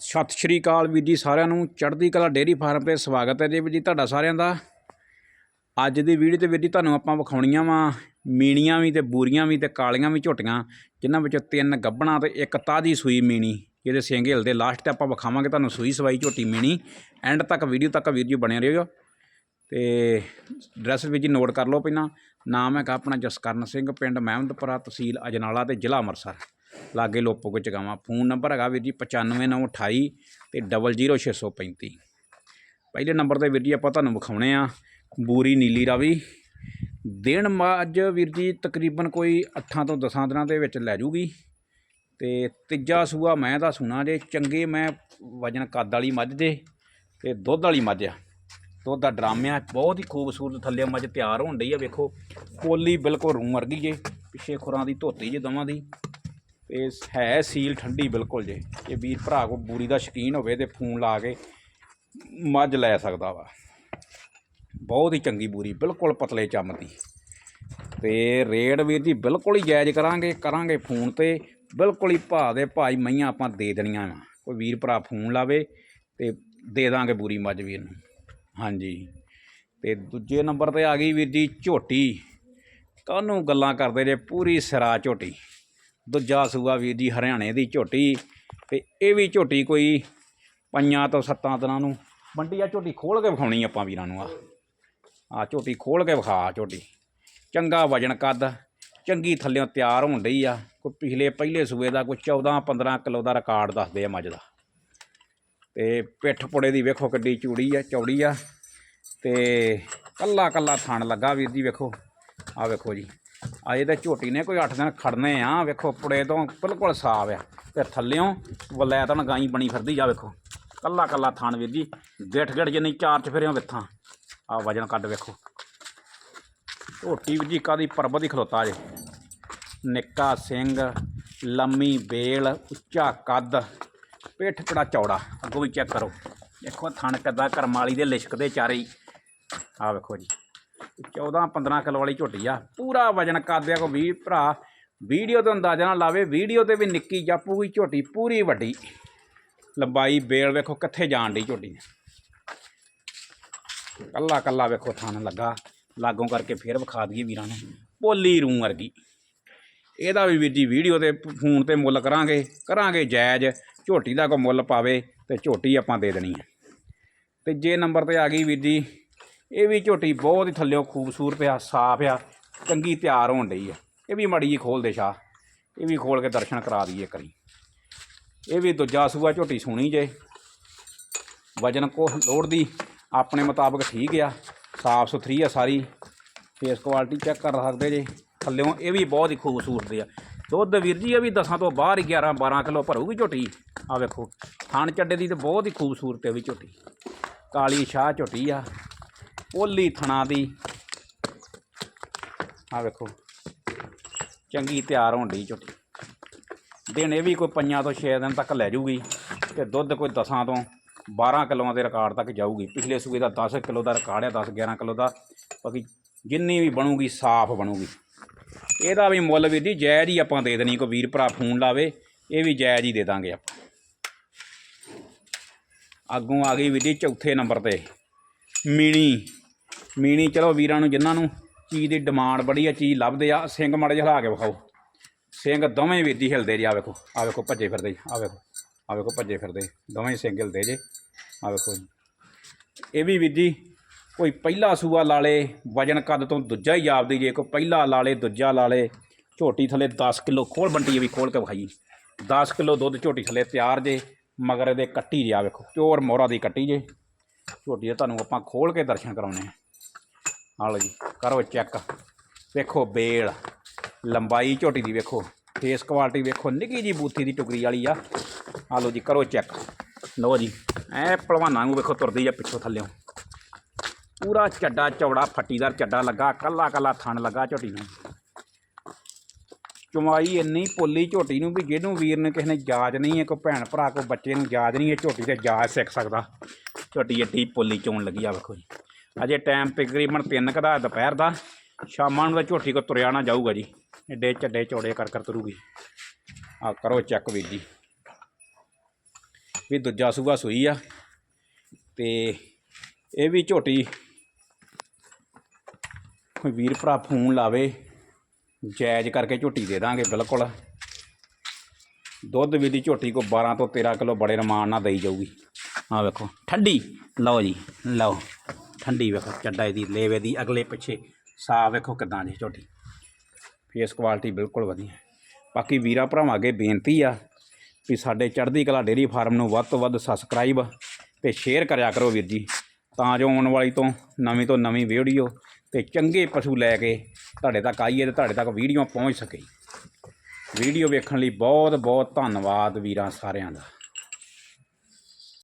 ਸਤਿ ਸ਼੍ਰੀ ਅਕਾਲ ਵੀਰ ਜੀ ਸਾਰਿਆਂ ਨੂੰ। ਚੜ੍ਹਦੀ ਕਲਾ ਡੇਅਰੀ ਫਾਰਮ ਤੇ ਸਵਾਗਤ ਹੈ ਜੀ ਵੀਰ ਜੀ ਤੁਹਾਡਾ ਸਾਰਿਆਂ ਦਾ। ਅੱਜ ਦੀ ਵੀਡੀਓ ਤੇ ਵੀਰ ਜੀ ਤੁਹਾਨੂੰ ਆਪਾਂ ਵਿਖਾਉਣੀਆਂ ਵਾ ਮੀਣੀਆਂ ਵੀ ਤੇ ਬੂਰੀਆਂ ਵੀ ਤੇ ਕਾਲੀਆਂ ਵੀ ਝੋਟੀਆਂ, ਜਿਨ੍ਹਾਂ ਵਿੱਚੋਂ ਤਿੰਨ ਗੱਬਣਾ ਤੇ ਇੱਕ ਤਾਜੀ ਸੂਈ ਮੀਣੀ। ਜਿਹਦੇ ਸਿੰਘ ਹਿਲਦੇ ਲਾਸਟ ਤੇ ਆਪਾਂ ਵਿਖਾਵਾਂਗੇ ਤੁਹਾਨੂੰ ਸੂਈ ਸਵਾਈ ਝੋਟੀ ਮੀਣੀ। ਐਂਡ ਤੱਕ ਵੀਡੀਓ ਤੱਕ ਵੀਰ ਜੀ ਬਣੇ ਰਹਿਓ। ਤੇ ਐਡਰੈਸ ਵੀਰ ਜੀ ਨੋਟ ਕਰ ਲਓ ਪਹਿਲਾਂ। ਨਾਮ ਹੈਗਾ ਆਪਣਾ ਜਸਕਰਨ ਸਿੰਘ, ਪਿੰਡ ਮਹਿਮਦਪੁਰਾ, ਤਹਿਸੀਲ ਅਜਨਾਲਾ ਤੇ ਜ਼ਿਲ੍ਹਾ ਅੰਮ੍ਰਿਤਸਰ। ਲਾਗੇ ਲੋਪੋ ਚਗਾਵਾਂ ਫੋਨ ਨੰਬਰ ਹੈਗਾ ਵੀਰ ਜੀ 95928 ਤੇ 00635 ਪਹਿਲੇ ਨੰਬਰ ਤੇ ਵੀਰ ਜੀ ਆਪਾਂ ਤੁਹਾਨੂੰ ਵਿਖਾਉਣੇ ਆ ਬੂਰੀ ਨੀਲੀ ਰਾਵੀ। ਦਿਨ ਮੱਝ ਵੀਰ ਜੀ ਤਕਰੀਬਨ ਕੋਈ 8 ਤੋਂ 10 ਦਿਨਾਂ ਦੇ ਵਿੱਚ ਲੈ ਜੂਗੀ। ਤੇ ਤੀਜਾ ਸੂਆ ਮੈਂ ਦਾ ਸੁਣਾ ਜੇ, ਚੰਗੇ ਮੈਂ ਵਜਨ ਕੱਦ ਵਾਲੀ ਮੱਝ ਦੇ ਤੇ ਦੁੱਧ ਵਾਲੀ ਮੱਝ ਆ। ਦੁੱਧ ਦਾ ਡਰਾਮਿਆ ਬਹੁਤ ਹੀ ਖੂਬਸੂਰਤ ਥੱਲੇ ਮੱਝ ਤਿਆਰ ਹੋਣ ਡਈ ਆ ਵੇਖੋ। ਕੋਲੀ ਬਿਲਕੁਲ ਰੂੰ ਵਰਗੀ ਜੇ, ਪਿੱਛੇ ਖੁਰਾਂ ਦੀ ਧੋਤੀ ਜੇ ਦਵਾਂ ਦੀ। ਤੇ ਹੈ ਸੀਲ ਠੰਡੀ ਬਿਲਕੁਲ ਜੇ। ਇਹ ਵੀਰ ਭਰਾ ਕੋ ਬੂਰੀ ਦਾ ਸ਼ਕੀਨ ਹੋਵੇ ਤੇ ਫੋਨ ਲਾ ਕੇ ਮੱਝ ਲੈ ਸਕਦਾ ਵਾ। ਬਹੁਤ ਹੀ ਚੰਗੀ ਬੂਰੀ, ਬਿਲਕੁਲ ਪਤਲੇ ਚੰਮ ਦੀ। ਤੇ ਰੇਟ ਵੀਰ ਜੀ ਬਿਲਕੁਲ ਹੀ ਜਾਇਜ਼ ਕਰਾਂਗੇ ਕਰਾਂਗੇ ਫੋਨ ਤੇ। ਬਿਲਕੁਲ ਹੀ ਭਾਅ ਦੇ ਭਾਈ ਮਈਆਂ ਆਪਾਂ ਦੇ ਦੇਣੀਆਂ ਵਾ। ਕੋਈ ਵੀਰ ਭਰਾ ਫੋਨ ਲਾਵੇ ਤੇ ਦੇ ਦਾਂਗੇ ਬੂਰੀ ਮੱਝ ਵੀਰ ਨੂੰ। ਹਾਂਜੀ। ਤੇ ਦੂਜੇ ਨੰਬਰ ਤੇ ਆ ਗਈ ਵੀਰ ਜੀ ਝੋਟੀ। ਕਾਹਨੂੰ ਗੱਲਾਂ ਕਰਦੇ ਜੇ, ਪੂਰੀ ਸਿਰਾ ਝੋਟੀ। ਦੂਜਾ ਸੂਆ ਵੀਰ ਜੀ ਹਰਿਆਣੇ ਦੀ ਝੋਟੀ। ਤੇ ਇਹ ਵੀ ਝੋਟੀ ਕੋਈ ਪੰਜਾਂ ਤੋਂ ਸੱਤਾਂ ਦਿਨਾਂ ਨੂੰ ਮੰਡੀ ਆ ਝੋਟੀ ਖੋਲ ਕੇ ਵਿਖਾਉਣੀ ਆਪਾਂ ਵੀਰਾਂ ਨੂੰ ਆ। ਆ ਝੋਟੀ ਖੋਲ ਕੇ ਵਿਖਾ ਝੋਟੀ। ਚੰਗਾ ਵਜਨ ਕੱਦ, ਚੰਗੀ ਥੱਲਿਓਂ ਤਿਆਰ ਹੋਣ ਡਈ ਆ। ਕੋਈ ਪਿਛਲੇ ਪਹਿਲੇ ਸੂਏ ਦਾ ਕੋਈ 14 15 ਕਿਲੋ ਦਾ ਰਿਕਾਰਡ ਦੱਸਦੇ ਆ ਮੱਝ ਦਾ। ਤੇ ਪਿੱਠ ਪੁੜੇ ਦੀ ਵੇਖੋ ਕਿੱਡੀ ਚੂੜੀ ਆ, ਚੌੜੀ ਆ। ਤੇ ਕੱਲਾ ਕੱਲਾ ਥਣ ਲੱਗਾ ਵੀਰ ਜੀ ਵੇਖੋ। ਆ ਵੇਖੋ ਜੀ। ਅਜੇ ਤਾਂ ਝੋਟੀ ਨੇ ਕੋਈ 8 ਦਿਨ ਖੜਨੇ ਆ, ਵੇਖੋ ਪੁੜੇ ਤੋਂ ਬਿਲਕੁਲ ਸਾਫ਼ ਆ ਤੇ ਥੱਲਿਓਂ ਵਲੈਤਨ ਗਾਈ ਬਣੀ ਫਿਰਦੀ ਆ, ਵੇਖੋ। ਕੱਲਾ ਕੱਲਾ ਥਣ ਵੀਰ ਜੀ, ਗਿੱਠ ਗਿੱਠ ਜਿੰਨੀ ਚਾਰ ਚ ਫਿਰਿਓ ਵਿੱਥਾਂ ਆ ਵਜਨ ਕੱਢ ਵੇਖੋ। ਝੋਟੀ ਵੀਰ ਜੀ ਕਾਦੀ ਪਰਬਤ ਹੀ ਖਲੋਤਾ ਜੇ। ਨਿੱਕਾ ਸਿੰਘ, ਲੰਮੀ ਬੇਲ, ਉੱਚਾ ਕੱਦ, ਪਿੱਠ ਕੜਾ ਚੌੜਾ, ਅੱਗੋਂ ਵੀ ਚੈੱਕ ਕਰੋ। ਦੇਖੋ ਥਣ ਕਿੱਦਾਂ ਕਰਮ ਵਾਲੀ ਦੇ ਲਿਸ਼ਕਦੇ ਚਾਰੇ ਹੀ। ਆ ਵੇਖੋ ਜੀ। 14 15 ਕਿਲੋ ਵਾਲੀ ਝੋਟੀ ਆ। ਪੂਰਾ ਵਜਨ ਕਰਦਿਆ ਕੋ ਵੀ ਭਰਾ। ਵੀਡੀਓ ਤੋਂ ਅੰਦਾਜ਼ਾ ਨਾ ਲਾਵੇ, ਵੀਡੀਓ ਤੇ ਵੀ ਨਿੱਕੀ ਜਾਪੂਗੀ ਝੋਟੀ, ਪੂਰੀ ਵੱਡੀ। ਲੰਬਾਈ ਬੇਲ ਵੇਖੋ ਕਿੱਥੇ ਜਾਣ ਡਈ ਝੋਟੀ। ਨੇ ਕੱਲਾ ਕੱਲਾ ਵੇਖੋ ਥਣ ਲੱਗਾ। ਲਾਗੋਂ ਕਰਕੇ ਫੇਰ ਵਿਖਾ ਦਈਏ ਵੀਰਾਂ ਨੂੰ। ਪੋਲੀ ਰੂੰ ਵਰਗੀ। ਇਹਦਾ ਵੀ ਵੀਰ ਜੀ ਵੀਡੀਓ ਤੇ ਫੋਨ ਤੇ ਮੁੱਲ ਕਰਾਂਗੇ। ਕਰਾਂਗੇ ਜਾਇਜ਼। ਝੋਟੀ ਦਾ ਕੋ ਮੁੱਲ ਪਾਵੇ ਤੇ ਝੋਟੀ ਆਪਾਂ ਦੇ ਦੇਣੀ ਹੈ ਤੇ ਜੇ ਨੰਬਰ ਤੇ ਆ ਗਈ ਵੀਰ ਜੀ। ਇਹ ਵੀ ਝੋਟੀ ਬਹੁਤ ਹੀ ਥੱਲਿਓਂ ਖੂਬਸੂਰਤ ਆ, ਸਾਫ਼ ਆ, ਚੰਗੀ ਤਿਆਰ ਹੋਣ ਡਈ ਆ। ਇਹ ਵੀ ਮੜੀ ਜੀ ਖੋਲ ਦੇ ਸ਼ਾ ਇਹ ਵੀ ਖੋਲ ਕੇ ਦਰਸ਼ਨ ਕਰਾ ਦਈਏ ਕਰੀ ਇਹ ਵੀ ਦੂਜਾ ਸੂਆ ਝੋਟੀ ਸੋਹਣੀ ਜੇ। ਵਜਨ ਕੋ ਲੋੜ ਦੀ, ਆਪਣੇ ਮੁਤਾਬਕ ਠੀਕ ਆ, ਸਾਫ਼ ਸੁਥਰੀ ਆ ਸਾਰੀ। ਫੇਸ ਕੁਆਲਿਟੀ ਚੈੱਕ ਕਰ ਸਕਦੇ ਜੇ। ਥੱਲਿਓਂ ਇਹ ਵੀ ਬਹੁਤ ਹੀ ਖੂਬਸੂਰਤ ਆ। ਦੁੱਧ ਵੀਰ ਜੀ, ਇਹ ਵੀ 10 ਤੋਂ ਬਾਹਰ ਹੀ 11 12 ਕਿਲੋ ਭਰੂਗੀ ਝੋਟੀ। ਆ ਵੇਖੋ, ਥਣ ਚੱਡੇ ਦੀ ਤੇ ਬਹੁਤ ਹੀ ਖੂਬਸੂਰਤ ਹੈ ਵੀ ਝੋਟੀ। ਕਾਲੀ ਸ਼ਾਹ ਝੋਟੀ ਆ। ਪੋਲੀ ਥਣਾ ਦੀ। ਆ ਵੇਖੋ। ਚੰਗੀ ਤਿਆਰ ਹੋਣ ਡਈ ਝੋਟੀ। ਦਿਨ ਇਹ ਵੀ ਕੋਈ ਪੰਜਾਂ ਤੋਂ 6 ਦਿਨ ਤੱਕ ਲੈ ਜੂਗੀ ਤੇ ਦੁੱਧ ਕੋਈ 10 ਤੋਂ 12 ਕਿਲੋਆਂ ਦੇ ਰਿਕਾਰਡ ਤੱਕ ਜਾਊਗੀ। ਪਿਛਲੇ ਸੂਏ ਦਾ 10 ਕਿਲੋ ਦਾ ਰਿਕਾਰਡ ਹੈ 10 11 ਕਿਲੋ ਦਾ। ਬਾਕੀ ਜਿੰਨੀ ਵੀ ਬਣੂਗੀ, ਸਾਫ਼ ਬਣੂਗੀ। ਇਹਦਾ ਵੀ ਮੁੱਲ ਵੀਰ ਜੀ ਜਾਇਜ਼ ਹੀ ਆਪਾਂ ਦੇ ਦੇਣੀ, ਕੋਈ ਵੀਰ ਭਰਾ ਫੋਨ ਲਾਵੇ, ਇਹ ਵੀ ਜਾਇਜ਼ ਹੀ ਦੇ ਦਾਂਗੇ ਆਪਾਂ। ਅੱਗੋਂ ਆ ਗਈ ਵੀਰ ਜੀ ਚੌਥੇ ਨੰਬਰ ਤੇ। ਮੀਣੀ। ਮੀਣੀ, ਚਲੋ ਵੀਰਾਂ ਨੂੰ ਜਿਨ੍ਹਾਂ ਨੂੰ ਚੀਜ਼ ਦੀ ਡਿਮਾਂਡ ਬੜੀ ਆ, ਚੀਜ਼ ਲੱਭਦੇ ਆ, ਸਿੰਘ ਮਾੜੇ ਜਿਹਾ ਹਿਲਾ ਕੇ ਵਿਖਾਓ। ਸਿੰਘ ਦੋਵੇਂ ਵੀਰ ਜੀ ਹਿਲਦੇ ਜੀ ਆ ਵੇਖੋ ਆ ਵੇਖੋ ਭੱਜੇ ਫਿਰਦੇ ਜੀ ਆ ਵੇਖੋ ਆ ਵੇਖੋ ਭੱਜੇ ਫਿਰਦੇ, ਦੋਵੇਂ ਸਿੰਘ ਹਿਲਦੇ ਜੇ ਆ ਵੇਖੋ ਇਹ ਵੀ ਵੀਰ ਕੋਈ ਪਹਿਲਾ ਸੂਆ ਲਾਲੇ ਵਜਨ ਕੱਦ ਤੋਂ ਦੂਜਾ ਹੀ ਜਾਪਦੀ ਜੇ, ਕੋਈ ਪਹਿਲਾ ਲਾਲੇ ਦੂਜਾ ਲਾਲੇ ਝੋਟੀ ਥੱਲੇ 10 ਕਿਲੋ ਖੋਲ ਬੰਟੀ ਵੀ ਖੋਲ ਕੇ ਵਿਖਾਈ। 10 ਕਿਲੋ ਦੁੱਧ ਝੋਟੀ ਥੱਲੇ ਤਿਆਰ ਜੇ, ਮਗਰ ਇਹਦੇ ਕੱਟੀ ਜੇ ਆ ਵੇਖੋ, ਚੋਰ ਮੋਹਰਾ ਦੀ ਕੱਟੀ ਜੇ। ਝੋਟੀ ਦੇ ਤੁਹਾਨੂੰ ਆਪਾਂ ਖੋਲ ਕੇ ਦਰਸ਼ਨ ਕਰਾਉਣੇ ਆ ਲਓ ਜੀ, ਕਰੋ ਚੈੱਕ ਵੇਖੋ ਬੇਲ, ਲੰਬਾਈ ਝੋਟੀ ਦੀ ਵੇਖੋ ਫੇਸ ਕੁਆਲਿਟੀ ਵੇਖੋ, ਨਿੱਕੀ ਜੀ ਬੂਥੀ ਦੀ ਟੁਕਰੀ ਵਾਲੀ ਆ। ਆ ਲਓ ਜੀ, ਕਰੋ ਚੈੱਕ ਲਓ ਜੀ, ਐ ਭਲਵਾਨਾਂ ਨੂੰ ਵੇਖੋ ਤੁਰਦੀ ਆ ਪਿੱਛੋਂ ਥੱਲਿਓਂ। ਪੂਰਾ ਚੱਡਾ ਚੌੜਾ, ਫੱਟੀਦਾਰ ਚੱਡਾ ਲੱਗਾ, ਕੱਲਾ ਕੱਲਾ ਥਣ ਲੱਗਾ ਝੋਟੀ ਨੂੰ। ਚੁਮਾਈ ਇੰਨੀ ਪੋਲੀ ਝੋਟੀ ਨੂੰ ਵੀ ਜਿਹਨੂੰ ਵੀਰ ਨੇ ਕਿਸੇ ਨੇ ਜਾਜ ਨਹੀਂ ਹੈ, ਕੋਈ ਭੈਣ ਭਰਾ, ਕੋਈ ਬੱਚੇ ਨੂੰ ਜਾਜ ਨਹੀਂ ਹੈ, ਝੋਟੀ ਤੇ ਜਾਜ ਸਿੱਖ ਸਕਦਾ। ਝੋਟੀ ਏਡੀ ਪੋਲੀ ਚੋਣ ਲੱਗੀ ਆ ਵੇਖੋ ਜੀ। ਅਜੇ ਟਾਈਮ ਤਕਰੀਬਨ 3 ਕੁ ਦਾ ਦੁਪਹਿਰ ਦਾ, ਸ਼ਾਮਾਂ ਨੂੰ ਤਾਂ ਝੋਟੀ ਕੋ ਤੁਰਿਆ ਨਾ ਜਾਊਗਾ ਜੀ। ਏਡੇ ਚੱਡੇ ਚੌੜੇ ਕਰ ਕਰ ਤੁਰੂਗੀ। ਆ ਕਰੋ ਚੈੱਕ ਵੀਰ ਜੀ। ਵੀ ਦੂਜਾ ਸੂਆ ਸੂਈ ਆ। ਤੇ ਇਹ ਵੀ ਝੋਟੀ ਕੋਈ ਵੀਰ ਭਰਾ ਫੋਨ ਲਾਵੇ, ਜਾਇਜ਼ ਕਰਕੇ ਝੋਟੀ ਦੇ ਦਾਂਗੇ ਬਿਲਕੁਲ। ਦੁੱਧ ਵੀ ਦੀ ਝੋਟੀ ਕੋ 12 ਤੋਂ 13 ਕਿਲੋ ਬੜੇ ਰਮਾਨ ਨਾਲ ਦੇਈ ਜਾਊਗੀ। ਆ ਵੇਖੋ, ਠੰਡੀ। ਲਓ ਜੀ, ਲਓ, ਠੰਡੀ ਵੇਖੋ, ਚੱਡਾ ਇਹਦੀ, ਲੇਵੇ ਦੀ, ਅਗਲੇ ਪਿੱਛੇ। ਸਾਹ ਵੇਖੋ ਕਿਦਾਂ ਜੀ ਝੋਟੀ। ਫੇਸ ਕੁਆਲਿਟੀ ਬਿਲਕੁਲ ਵਧੀਆ। ਬਾਕੀ ਵੀਰਾਂ ਭਰਾਵਾਂ ਅੱਗੇ ਬੇਨਤੀ ਆ ਵੀ ਸਾਡੇ ਚੜ੍ਹਦੀ ਕਲਾ ਡੇਰੀ ਫਾਰਮ ਨੂੰ ਵੱਧ ਤੋਂ ਵੱਧ ਸਬਸਕ੍ਰਾਈਬ ਤੇ ਸ਼ੇਅਰ ਕਰਿਆ ਕਰੋ ਵੀਰ ਜੀ। ਤਾਂ ਜੋ ਆਉਣ ਵਾਲੀ ਤੋਂ ਨਵੀਂ ਤੋਂ ਨਵੀਂ ਵੀਡੀਓ ਤੇ ਚੰਗੇ ਪਸ਼ੂ ਲੈ ਕੇ ਤੁਹਾਡੇ ਤੱਕ ਆਈਏ ਤੇ ਤੁਹਾਡੇ ਤੱਕ ਵੀਡੀਓ ਪਹੁੰਚ ਸਕੇ। ਵੀਡੀਓ ਵੇਖਣ ਲਈ ਬਹੁਤ ਬਹੁਤ ਧੰਨਵਾਦ ਵੀਰਾਂ ਸਾਰਿਆਂ ਦਾ।